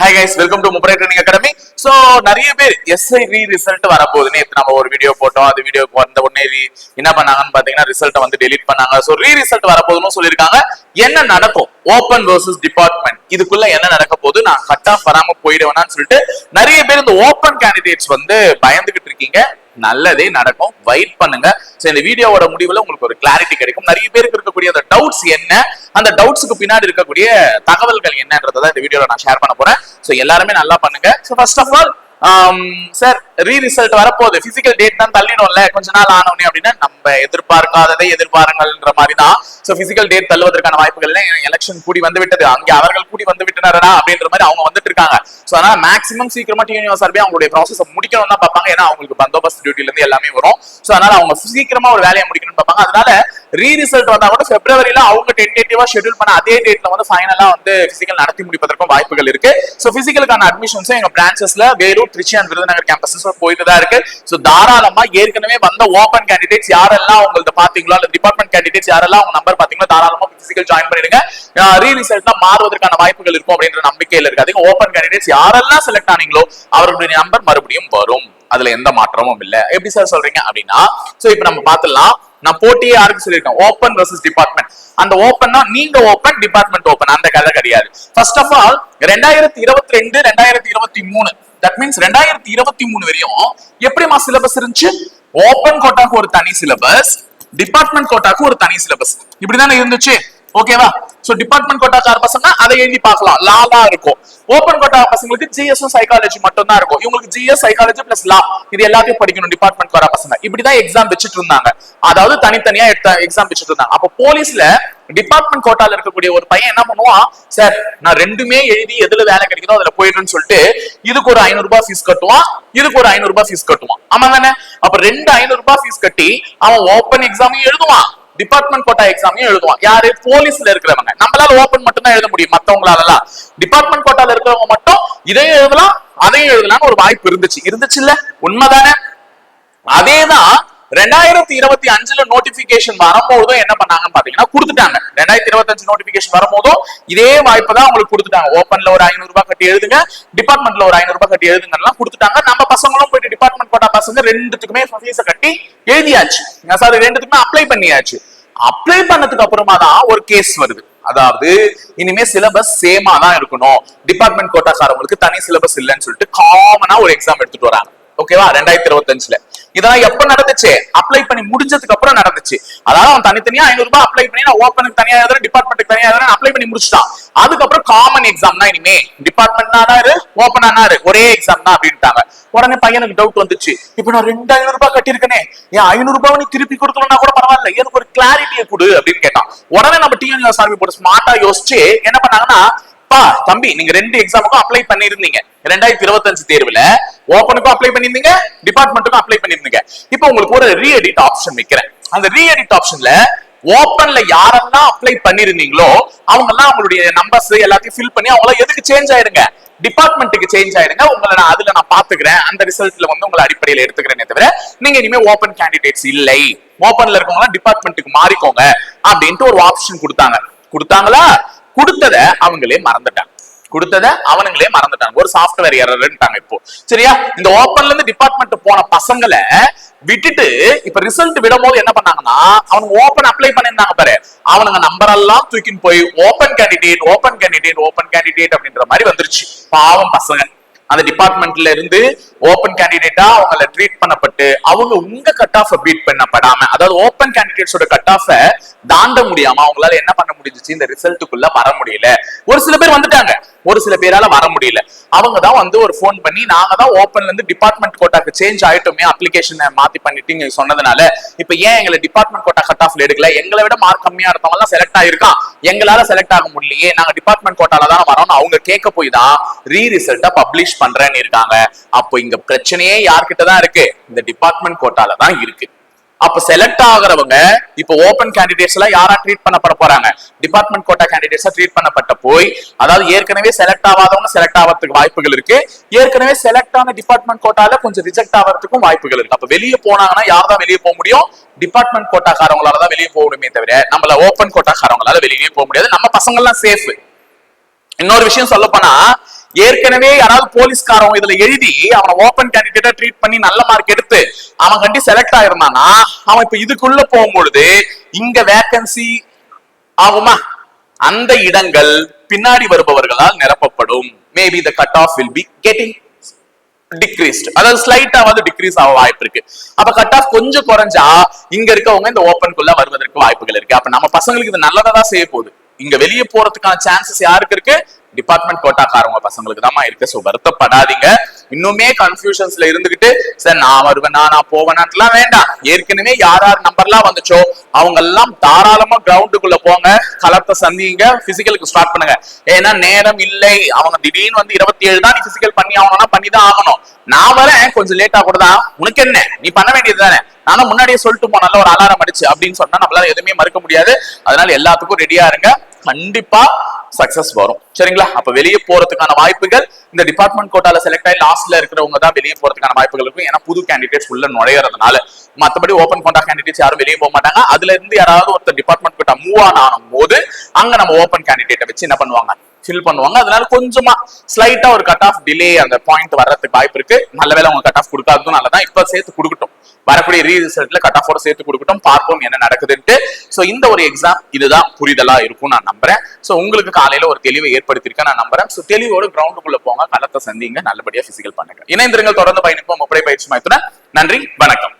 Hi guys welcome to முப்பரை training academy so நிறைய பேர் SI ரீ result வரப்போகுதுன்னு இப்போ நம்ம ஒரு வீடியோ போட்டோம். அது வீடியோ வந்த உடனே ரீ என்ன பண்ணாங்கன்னு பாத்தீங்கன்னா ரிசல்ட்டை வந்து டெலீட் பண்ணாங்க. சோ ரீ ரிசல்ட் வரப்போகுதுன்னு சொல்லியிருக்காங்க. என்ன நடக்கும்? ஓப்பன் வர்சஸ் டிபார்ட்மெண்ட் இதுக்குள்ள என்ன நடக்க போகுது? நான் கட் ஆஃப் வராம போயிடுவேனான்னு சொல்லிட்டு நிறைய பேர் இந்த ஓப்பன் கேண்டிடேட்ஸ் வந்து பயந்துகிட்டு இருக்கீங்க. நல்லதே நடக்கும். வெயிட் பண்ணுங்க. சோ இந்த வீடியோவோட முடிவுல உங்களுக்கு ஒரு கிளாரிட்டி கிடைக்கும். நிறைய பேருக்கு இருக்கக்கூடிய அந்த டவுட்ஸ் என்ன அந்த டவுட்ஸ்க்கு பின்னாடி இருக்கக்கூடிய தகவல்கள் என்னன்றதை இந்த வீடியோல நான் ஷேர் பண்ண போறேன். சோ எல்லாருமே நல்லா பண்ணுங்க. So first of all sir re result வரப்போகுது. பிசிக்கல் டேட் தான் தள்ளிடும்ல. கொஞ்ச நாள் ஆனவனே அப்படின்னா நம்ம எதிர்பார்க்காததை எதிர்பாருங்கள்ன்ற மாதிரி தான் சோ பிசிக்கல் டேட் தள்ளுவதற்கான வாய்ப்புகள் எலெக்ஷன் கூடி வந்து விட்டது அங்கே அவர்கள் கூடி வந்து விட்டனரா அப்படின்ற மாதிரி அவங்க வந்துட்டு இருக்காங்க. சோ அதனால மேக்ஸிமம் சீக்கிரமா டிஎன்யூ சார்பே அவங்களுடைய ப்ராசஸ் முடிக்கணும் தான் பார்ப்பாங்க. ஏன்னா அவங்களுக்கு பந்தோபஸ்த் டியூட்டில இருந்து எல்லாமே வரும். சோ அதனால அவங்க சீக்கிரமா ஒரு வேலையை முடிக்கணும்னு பார்ப்பாங்க. அதனால ரீ ரிசல்ட் வந்தா கூட பிப்ரவரியில அவங்க டென்டேட்டிவா ஷெட்யூல் பண்ண அதே டேட்ல வந்து ஃபைனலா வந்து பிசிக்கல் நடத்தி முடிப்பதற்கும் வாய்ப்புகள் இருக்கு. சோ பிசிக்கலுக்கான அட்மிஷன்ஸும் எங்க பிரான்ச்சஸ்ல வேலூர் திருச்சி அண்ட் விருதுநகர் கேம்பஸஸ் போயிட்டு தான் இருக்கு. ஸோ தாராளமா ஏற்கனவே வந்த ஓபன் கேண்டிடேட்ஸ் யாரெல்லாம் உங்கள்ட்ட பாத்தீங்களோ அந்த டிபார்ட்மெண்ட் கேண்டிடேட்ஸ் யாரெல்லாம் உங்க நம்பர் பாத்தீங்களோ தாராளமா பிசிக்கல் ஜாயின் பண்ணிடுங்க. ரீ மாறுவதற்கான வாய்ப்புகள் இருக்கும் அப்படின்ற நம்பிக்கையில இருக்காது ஓபன் கேண்டிடேட்ஸ் யாரெல்லாம் செலக்ட் ஆனீங்களோ அவருடைய நம்பர் மறுபடியும் வரும். அதுல எந்த மாற்றமும் இல்ல. எப்படி சார் சொல்றீங்க அப்படின்னா சோ இப்ப நம்ம பாத்துலாம் நான் போட்டியே யாருக்கு சொல்லியிருக்கேன்? ஓப்பன் வர்சஸ் டிபார்ட்மெண்ட் அந்த ஓப்பன்னா நீங்க ஓப்பன் டிபார்ட்மெண்ட் ஓப்பன் அந்த கதை கிடையாது. ஃபர்ஸ்ட் ஆஃப் ஆல் ரெண்டாயிரத்தி இருபத்தி ரெண்டு ரெண்டாயிரத்தி இருபத்தி மூணு. தட் மீன்ஸ் ரெண்டாயிரத்தி இருபத்தி மூணு வரையும் எப்படிமா சிலபஸ் இருந்துச்சு? ஓப்பன் கோட்டாக்கு ஒரு தனி சிலபஸ் டிபார்ட்மெண்ட் கோட்டாக்கு ஒரு தனி சிலபஸ் இப்படிதானே இருந்துச்சு? ஓகேவா சோ டிபார்ட்மெண்ட் கோட்டாக்கார பசங்க அதை எழுதி பார்க்கலாம். லாலா இருக்கும். ஓப்பன் கோட்டா பசங்களுக்கு ஜிஎஸ் சைக்காலஜி மட்டும் தான் இருக்கும். இவங்களுக்கு ஜிஎஸ் சைக்காலஜி பிளஸ் லா இது எல்லாத்தையும் படிக்கணும் டிபார்ட்மெண்ட் வர பசங்க. இப்படிதான் எக்ஸாம் வச்சுட்டு இருந்தாங்க. அதாவது தனித்தனியா எக்ஸாம் வச்சுட்டு இருந்தாங்க. அப்போ போலீஸ்ல டிபார்ட்மெண்ட் கோட்டால இருக்கக்கூடிய ஒரு பையன் என்ன பண்ணுவான்? சார் நான் ரெண்டுமே எழுதி எதுல வேலை கிடைக்குதோ அதுல போயிடுன்னு சொல்லிட்டு இதுக்கு ஒரு ஐநூறு ரூபாய் ஃபீஸ் கட்டுவான் இதுக்கு ஒரு ஐநூறு ரூபாய் ஃபீஸ் கட்டுவான். ஆமா தானே? அப்ப ரெண்டு ஐநூறு ரூபாய் ஃபீஸ் கட்டி அவன் ஓப்பன் எக்ஸாமையும் எழுதுவான். டிபார்ட்மெண்ட் கோட்டா எக்ஸாமையும் எழுதுவான். யாரு? போலீஸ்ல இருக்கிறவங்க. நம்மளால ஓபன் மட்டும் தான் எழுத முடியும். மத்தவங்களால டிபார்ட்மெண்ட் கோட்டால இருக்கிறவங்க மட்டும் இதையும் எழுதலாம் அதையும் எழுதலாம்னு ஒரு வாய்ப்பு இருந்துச்சு. இருந்துச்சு இல்ல உண்மைதானே? அதேதான் ரெண்டாயிரத்தி இருபத்தி அஞ்சுல நோட்டிபிகேஷன் வரும்போதும் என்ன பண்ணாங்கன்னு பாத்தீங்கன்னா கொடுத்துட்டாங்க. ரெண்டாயிரத்தி இருபத்தி அஞ்சு நோட்டிபிகேஷன் வரும்போதும் இதே வாய்ப்பு தான் உங்களுக்கு கொடுத்துட்டாங்க. ஓப்பன்ல ஒரு ஐநூறு ரூபாய் கட்டி எழுதுங்க டிபார்ட்மெண்ட்ல ஒரு ஐநூறு ரூபாய் கட்டி எழுதுங்கலாம் கொடுத்துட்டாங்க. நம்ம பசங்களும் போயிட்டு டிபார்ட்மெண்ட் கோட்டா பசங்க ரெண்டுத்துக்குமே ஃபீஸை கட்டி எழுதியாச்சு. சார் ரெண்டுத்துக்குமே அப்ளை பண்ணியாச்சு. அப்ளை பண்ணதுக்கு அப்புறமா தான் ஒரு கேஸ் வருது. அதாவது இனிமே சிலபஸ் சேமா தான் இருக்கணும். டிபார்ட்மெண்ட் கோட்டாக்காரவங்களுக்கு தனி சிலபஸ் இல்லைன்னு சொல்லிட்டு காமனா ஒரு எக்ஸாம் எடுத்துட்டு வராங்க. ஓகேவா ரெண்டாயிரத்தி இருபத்தஞ்சுல. இதெல்லாம் எப்ப நடந்துச்சு? அப்ளை பண்ணி முடிஞ்சதுக்கு அப்புறம் நடந்துச்சு. அதாவது அவன் தனித்தனியா ஐநூறு ரூபாய் அப்ளை பண்ணி நான் ஓப்பனுக்கு தனியா எழுதுறேன் டிபார்ட்மெண்ட்டுக்கு தனியா எழுதுறேன் அப்ளை பண்ணி முடிச்சுட்டான். அதுக்கப்புறம் காமன் எக்ஸாம் தான் இனிமே. டிபார்ட்மெண்ட் ஆனாரு ஓப்பன் ஆனாரு ஒரே எக்ஸாம் தான் அப்படின்ட்டாங்க. உடனே பையனுக்கு டவுட் வந்துச்சு. இப்ப நான் ரெண்டு ஐநூறு ரூபாய் கட்டியிருக்கனே. ஏன் ஐநூறு ரூபாய் நீ திருப்பி கொடுக்கணும்னா கூட பரவாயில்ல. எனக்கு ஒரு கிளாரிட்டியை கொடு அப்படின்னு கேட்டான். உடனே நம்ம டிஎன்யூ சார்பி போட்டு ஸ்மார்ட்டா யோசிச்சு என்ன பண்ணாங்கன்னா பா தம்பி நீங்க ரெண்டு எக்ஸாமுக்கும் அப்ளை பண்ணிருந்தீங்க ரெண்டாயிரத்தி இருபத்தஞ்சு தேர்வுல ஓப்பனுக்கும் அப்ளை பண்ணிருந்தீங்க டிபார்ட்மெண்ட்டுக்கும் அப்ளை பண்ணிருந்தீங்க இப்போ உங்களுக்கு ஒரு ரீ எடிட் ஆப்ஷன் வைக்கிறேன். அந்த ரீ எடிட் ஆப்ஷன்ல ஓப்பன்ல யாரெல்லாம் அப்ளை பண்ணிருந்தீங்களோ அவங்க எல்லாம் அவங்களுடைய நம்பர்ஸ் எல்லாத்தையும் ஃபில் பண்ணி அவங்கள எதுக்கு சேஞ்ச் ஆயிடுங்க? டிபார்ட்மெண்ட்டுக்கு சேஞ்ச் ஆயிடுங்க. உங்களை நான் அதுல நான் பாத்துக்கிறேன் அந்த ரிசல்ட்ல வந்து உங்களை அடிப்படையில எடுத்துக்கிறேனே தவிர நீங்க இனிமே ஓப்பன் கேண்டிடேட்ஸ் இல்லை. ஓப்பன்ல இருக்கவங்க டிபார்ட்மெண்ட்டுக்கு மாறிக்கோங்க அப்படின்ட்டு ஒரு ஆப்ஷன் கொடுத்தாங்க. கொடுத்தாங்களா? கொடுத்தத அவங்களே மறந்துட்டாங்க. கொடுத்ததை அவனுங்களே மறந்துட்டாங்க. ஒரு சாஃப்ட்வேர் எரர்ன்ட்டாங்க இப்போ. சரியா? இந்த ஓப்பன்ல இருந்து டிபார்ட்மெண்ட் போன பசங்களை விட்டுட்டு இப்ப ரிசல்ட் விடும் போது என்ன பண்ணாங்கன்னா அவனுக்கு ஓப்பன் அப்ளை பண்ணியிருந்தாங்க பாரு. அவனுங்க நம்பர் எல்லாம் தூக்கின்னு போய் open candidate open candidate open candidate அப்படின்ற மாதிரி வந்துருச்சு. பாவம் பசங்க. அந்த டிபார்ட்மெண்ட்ல இருந்து ஓப்பன் கேண்டிடேட்டா அவங்கள ட்ரீட் பண்ணப்பட்டு அவங்க உங்க கட் ஆஃப் பீட் பண்ணப்படாம அதாவது ஓப்பன் கேண்டிடேட்ஸோட கட் ஆஃப தாண்ட முடியாம அவங்களால என்ன பண்ண முடிஞ்சிச்சு? இந்த ரிசல்ட்டுக்குள்ள வர முடியல. ஒரு சில பேர் வந்துட்டாங்க. ஒரு சில பேரால வர முடியல. அவங்க தான் வந்து ஒரு ஃபோன் பண்ணி நாங்க தான் ஓப்பன்ல இருந்து டிபார்ட்மெண்ட் கோட்டாக்கு சேஞ்ச் ஆயிட்டோமே அப்ளிகேஷனை மாத்தி பண்ணிட்டீங்க சொன்னதுனால இப்ப ஏன் எங்களை டிபார்ட்மெண்ட் கோட்டா கட் ஆஃப்ல எடுக்கல? எங்களை விட மார்க் கம்மியா இருந்தவங்க எல்லாம் செலக்ட் ஆயிருக்கான். எங்களால செலக்ட் ஆக முடியலையே. நாங்க டிபார்ட்மெண்ட் கோட்டால தான் வரோம்னு அவங்க கேட்க போய் தான் ரீ ரிசல்ட்டா பப்ளிஷ் பண்றேன்னு இருக்காங்க. அப்போ இங்க பிரச்சனையே யார்கிட்ட தான் இருக்கு? இந்த டிபார்ட்மெண்ட் கோட்டால தான் இருக்கு. அப்ப செலக்ட் ஆகுறவங்க இப்ப ஓபன் கேண்டிடேட்ஸ் எல்லாம் யாரா ட்ரீட் பண்ணப்பட போறாங்க? டிபார்ட்மெண்ட் கோட்டா கேண்டிடேட்ஸா ட்ரீட் பண்ணப்பட்ட போய் அதாவது ஏற்கனவே செலக்ட் ஆகாதவங்க செலக்ட் ஆகிறதுக்கு வாய்ப்புகள் இருக்கு. ஏற்கனவே செலக்ட் ஆன டிபார்ட்மெண்ட் கோட்டால கொஞ்சம் ரிஜெக்ட் ஆகிறதுக்கும் வாய்ப்புகள் இருக்கு. அப்ப வெளியே போனாங்கன்னா யார் தான் வெளியே போக முடியும்? டிபார்ட்மெண்ட் கோட்டாக்காரவங்களால தான் வெளியே போக முடியுமே தவிர நம்மள ஓபன் கோட்டாக்காரவங்களால வெளியே போக முடியாது. நம்ம பசங்க எல்லாம் சேஃப் இன்னொரு விஷயம் சொல்ல போனா ஏற்கனவே யாராவது போலீஸ்காரன் இதுல எழுதி அவனை ஓபன் கேண்டிடேட்டா ட்ரீட் பண்ணி நல்ல மார்க் எடுத்து அவன் கண்டி செலக்ட் ஆயிருந்தானா அவன் இப்ப இதுக்குள்ள போகும்பொழுது இங்க வேக்கன்சி ஆகுமா? அந்த இடங்கள் பின்னாடி வருபவர்களால் நிரப்பப்படும். Maybe the cut off will be getting decreased அதாவது ஸ்லைட்டா வந்து டிக்ரீஸ் ஆக வாய்ப்பு இருக்கு. அப்ப கட் ஆஃப் கொஞ்சம் குறைஞ்சா இங்க இருக்கவங்க இந்த ஓப்பனுக்குள்ள வருவதற்கு வாய்ப்புகள் இருக்கு. அப்ப நம்ம பசங்களுக்கு இது நல்லதா தான் செய்ய போகுது இங்க வெளியே போறதுக்கான சான்சஸ் யாருக்கு இருக்கு? டிபார்ட்மெண்ட் கோட்டாக்காரவங்க பசங்களுக்கு தான் இருக்கு. ஸோ வருத்தப்படாதீங்க. இன்னுமே கன்ஃபியூஷன்ஸ்ல இருந்துகிட்டு சார் நான் வருவேனா நான் போவேனான்லாம் வேண்டாம். ஏற்கனவே யார் யார் நம்பர்லாம் வந்துச்சோ அவங்க எல்லாம் தாராளமா கிரவுண்டுக்குள்ள போங்க. களத்தை சந்திங்க. பிசிக்கலுக்கு ஸ்டார்ட் பண்ணுங்க. ஏன்னா நேரம் இல்லை. அவங்க திடீர்னு வந்து இருபத்தி ஏழு தான் நீ பிசிக்கல் பண்ணி ஆகணும்னா பண்ணி தான் ஆகணும். நான் வரேன் கொஞ்சம் லேட்டா கூட தான். உனக்கு என்ன? நீ பண்ண வேண்டியது தானே? நானும் முன்னாடியே சொல்லிட்டு போனால ஒரு அலாரம் அடிச்சு அப்படின்னு சொன்னா நம்மளால எதுவுமே மறுக்க முடியாது. அதனால எல்லாத்துக்கும் ரெடியா இருங்க. கண்டிப்பா சக்சஸ் வரும். சரிங்களா? அப்ப வெளியே போறதுக்கான வாய்ப்புகள் இந்த டிபார்ட்மெண்ட் கோட்டால செலக்ட் ஆகி லாஸ்ட்ல இருக்கிறவங்க தான் வெளியே போறதுக்கான வாய்ப்புகள் இருக்கும். ஏன்னா புது கேண்டிடேட்ஸ் உள்ள நுழையறதுனால. மத்தபடி ஓப்பன் கோட்டா கேண்டிடேட்ஸ் யாரும் வெளியே போக மாட்டாங்க. அதுல இருந்து யாராவது ஒருத்தர் டிபார்ட்மெண்ட் கோட்டா மூவ் ஆன் ஆனும் போது அங்க நம்ம ஓப்பன் கேண்டிடேட்டை வச்சு என்ன பண்ணுவாங்க? ஃபில் பண்ணுவாங்க. அதனால கொஞ்சமா ஸ்லைட்டா ஒரு கட் ஆஃப் டிலே அந்த பாயிண்ட் வர்றதுக்கு வாய்ப்பு இருக்கு. நல்ல வேலை அவங்க கட் ஆஃப் கொடுக்காததும் நல்லதான் இப்ப சேர்த்து கொடுக்கட்டும். வரக்கூடிய ரீ ரிசல்ட்ல கட் ஆஃபோட சேர்த்து கொடுக்கட்டும். பார்ப்போம் என்ன நடக்குதுன்ட்டு. சோ இந்த ஒரு எக்ஸாம் இதுதான் புரிதலா இருக்கும் நான் நம்புறேன். சோ உங்களுக்கு காலையில ஒரு தெளிவை ஏற்படுத்தியிருக்கேன் நான் நம்புறேன். சோ தெளிவோட கிரவுண்டுக்குள்ள போங்க. களத்தை சந்திங்க. நல்லபடியா பிசிக்கல் பண்ணுங்க. இணைந்திருங்கள். தொடர்ந்து பயணிப்போம். முப்படை பயிற்சி மையத்துடன். நன்றி. வணக்கம்.